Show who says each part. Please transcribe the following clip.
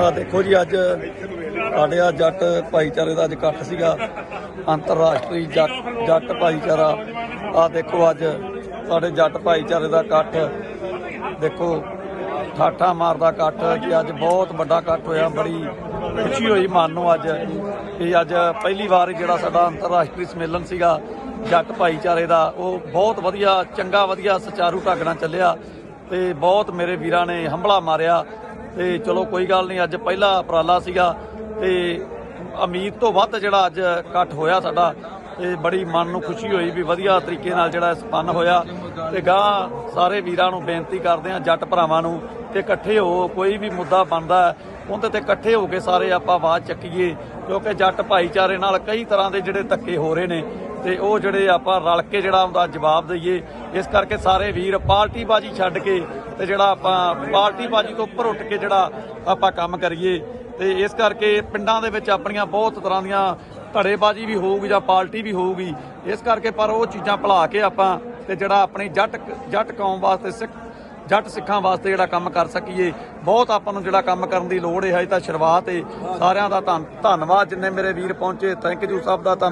Speaker 1: ਆ ਦੇਖੋ ਜੀ ਅੱਜ ਸਾਡੇ ਆ ਜੱਟ ਭਾਈਚਾਰੇ ਦਾ ਅੱਜ ਇਕੱਠ ਸੀਗਾ, ਅੰਤਰਰਾਸ਼ਟਰੀ ਜੱਟ ਜੱਟ ਭਾਈਚਾਰਾ। ਆ ਦੇਖੋ ਅੱਜ ਸਾਡੇ ਜੱਟ ਭਾਈਚਾਰੇ ਦਾ ਇਕੱਠ। ਦੇਖੋ, ਠਾਠਾ ਮਾਰਦਾ ਇਕੱਠ ਕਿ ਅੱਜ ਬਹੁਤ ਵੱਡਾ ਇਕੱਠ ਹੋਇਆ, ਬੜੀ ਖੁਸ਼ੀ ਹੋਈ ਮਨ ਨੂੰ ਅੱਜ ਕਿ ਅੱਜ ਪਹਿਲੀ ਵਾਰ ਜਿਹੜਾ ਸਾਡਾ ਅੰਤਰਰਾਸ਼ਟਰੀ ਸੰਮੇਲਨ ਸੀਗਾ ਜੱਟ ਭਾਈਚਾਰੇ ਦਾ, ਉਹ ਬਹੁਤ ਵਧੀਆ, ਚੰਗਾ, ਵਧੀਆ, ਸੁਚਾਰੂ ਢੰਗ ਨਾਲ ਚੱਲਿਆ। ਤੇ ਬਹੁਤ ਮੇਰੇ ਵੀਰਾਂ ਨੇ ਹੰਬਲਾ ਮਾਰਿਆ ਤੇ ਚਲੋ ਕੋਈ ਗੱਲ ਨਹੀਂ, ਅੱਜ ਪਹਿਲਾ ਉਪਰਾਲਾ ਸੀਗਾ ਤੇ ਉਮੀਦ ਤੋਂ ਵੱਧ ਜਿਹੜਾ ਅੱਜ ਇਕੱਠ ਹੋਇਆ ਸਾਡਾ ਤੇ ਬੜੀ ਮਨ ਨੂੰ ਖੁਸ਼ੀ ਹੋਈ ਵੀ ਵਧੀਆ ਤਰੀਕੇ ਨਾਲ ਜਿਹੜਾ ਸੰਪੰਨ ਹੋਇਆ ਤੇ ਗਾਂ ਸਾਰੇ ਵੀਰਾਂ ਨੂੰ ਬੇਨਤੀ ਕਰਦੇ ਆ ਜੱਟ ਭਰਾਵਾਂ ਨੂੰ ਕਿ ਇਕੱਠੇ ਹੋ, ਕੋਈ ਵੀ ਮੁੱਦਾ ਬਣਦਾ ਉਹਦੇ ਤੇ ਇਕੱਠੇ ਹੋ ਕੇ ਸਾਰੇ ਆਪਾਂ ਆਵਾਜ਼ ਚੱਕੀਏ, ਕਿਉਂਕਿ ਜੱਟ ਭਾਈਚਾਰੇ ਨਾਲ ਕਈ ਤਰ੍ਹਾਂ ਦੇ ਜਿਹੜੇ ਧੱਕੇ ਹੋ ਰਹੇ ਨੇ ਤੇ ਉਹ ਜਿਹੜੇ ਆਪਾਂ ਰਲ ਕੇ ਜਿਹੜਾ ਉਹਦਾ ਜਵਾਬ ਦਈਏ, ਇਸ ਕਰਕੇ ਸਾਰੇ ਵੀਰ ਪਾਰਟੀਬਾਜੀ ਛੱਡ ਕੇ ਤੇ ਜਿਹੜਾ ਆਪਾਂ ਪਾਰਟੀਬਾਜੀ ਤੋਂ ਉੱਪਰ ਉੱਠ ਕੇ ਜਿਹੜਾ ਆਪਾਂ ਕੰਮ ਕਰੀਏ। ਤੇ ਇਸ ਕਰਕੇ ਪਿੰਡਾਂ ਦੇ ਵਿੱਚ ਆਪਣੀਆਂ ਬਹੁਤ ਤਰ੍ਹਾਂ ਦੀਆਂ ਧੜੇਬਾਜੀ ਵੀ ਹੋਊਗੀ ਜਾਂ ਪਾਰਟੀ ਵੀ ਹੋਊਗੀ। ਇਸ ਕਰਕੇ ਪਰ ਉਹ ਚੀਜ਼ਾਂ ਭੁਲਾ ਕੇ ਆਪਾਂ ਤੇ ਜਿਹੜਾ ਆਪਣੀ ਜੱਟ ਜੱਟ ਕੌਮ ਵਾਸਤੇ ਸਿੱਖ ਜੱਟ ਸਿੱਖਾਂ ਵਾਸਤੇ ਜਿਹੜਾ ਕੰਮ ਕਰ ਸਕੀਏ, ਬਹੁਤ ਆਪਾਂ ਨੂੰ ਜਿਹੜਾ ਕੰਮ ਕਰਨ ਦੀ ਲੋੜ ਹੈ, ਹਜੇ ਤਾਂ ਸ਼ੁਰੂਆਤ ਹੈ ਸਾਰਿਆਂ ਦਾ ਧੰਨ ਧੰਨਵਾਦ, ਜਿੰਨੇ ਮੇਰੇ ਵੀਰ ਪਹੁੰਚੇ ਥੈਂਕ ਯੂ ਸਭ ਦਾ ਧੰਨ